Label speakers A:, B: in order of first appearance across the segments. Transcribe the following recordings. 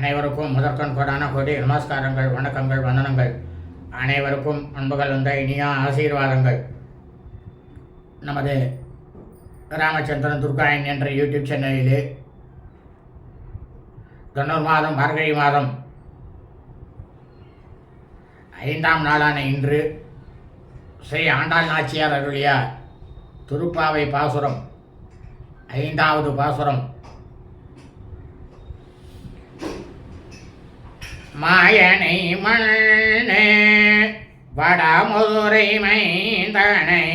A: அனைவருக்கும் முதற்கண் கோடான கோடி நமஸ்காரங்கள் வணக்கங்கள் வந்தனங்கள். அனைவருக்கும் அன்புகள் வந்த இனிய ஆசீர்வாதங்கள். நமது ராமச்சந்திரன் துர்காயன் என்ற யூடியூப் சேனலிலே தொண்ணூறு மாதம் மார்கழி மாதம் ஐந்தாம் நாளான இன்று ஸ்ரீ ஆண்டாள் நாச்சியார் அருளிய திருப்பாவை பாசுரம் ஐந்தாவது பாசுரம் மாயனை மண்ணே வடமுதுரை மைந்தனை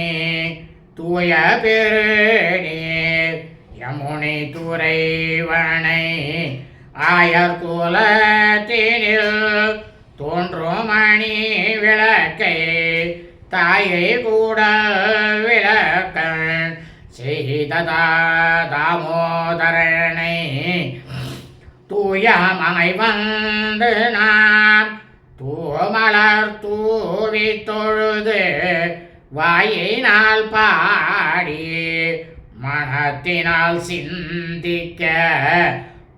A: தூய பெருடே யமுனை துறைவனை ஆயர் குலத்தினில் தோன்றும் மணி விளக்கை தாயை கூட விளக்கள் செய்ததா தாமோதரனை தூயமாய் வந்து நான் தூமலர் தூவி தொழுது வாயினால் பாடி மனத்தினால் சிந்திக்க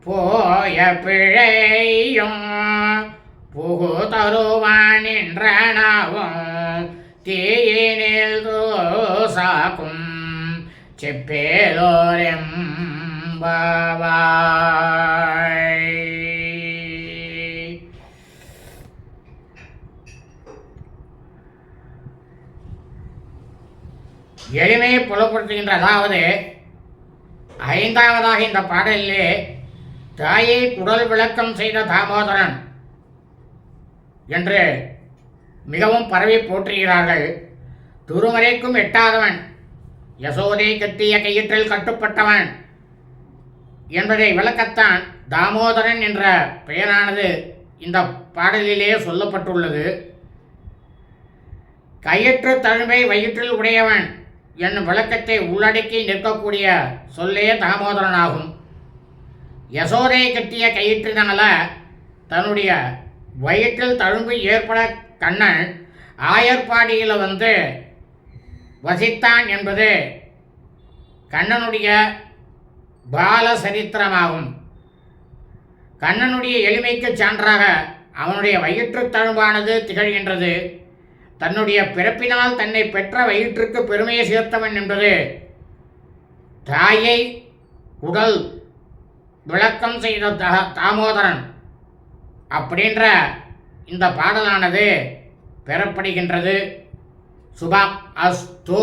A: போய பிழையும் புகு தருவான் என்றனவும் தீயினில் தோசாக்கும் செப்பேலோரெம் எளிமையை புலப்படுத்துகின்ற அதாவது ஐந்தாவதாக இந்த பாடலிலே தாயை குடல் விளக்கம் செய்த தாமோதரன் என்று மிகவும் பரவி போற்றுகிறார்கள். துருமறைக்கும் எட்டாதவன் யசோதை கட்டிய கயிற்றில் கட்டுப்பட்டவன் என்பதை விளக்கத்தான் தாமோதரன் என்ற பெயரானது இந்த பாடலிலே சொல்லப்பட்டுள்ளது. கயிற்று தழுமை வயிற்றில் உடையவன் என்னும் விளக்கத்தை உள்ளடக்கி நிற்கக்கூடிய சொல்லே தாமோதரனாகும் யசோதையை யசோதை கட்டிய கயிற்றினால தன்னுடைய வயிற்றில் தழும்பு ஏற்பட கண்ணன் ஆயர்பாடியில் வந்து வசித்தான் என்பது கண்ணனுடைய பால சரித்திரமாகும் கண்ணனுடைய எளிமைக்கு சான்றாக அவனுடைய வயிற்றுத் தழும்பானது திகழ்கின்றது. தன்னுடைய பிறப்பினால் தன்னை பெற்ற வயிற்றுக்கு பெருமையை சேர்த்தவன் என்பது தாயை உடல் விளக்கம் செய்த தாமோதரன் அப்படின்ற இந்த பாடலானது பெறப்படுகின்றது. சுபம் அஸ்தோ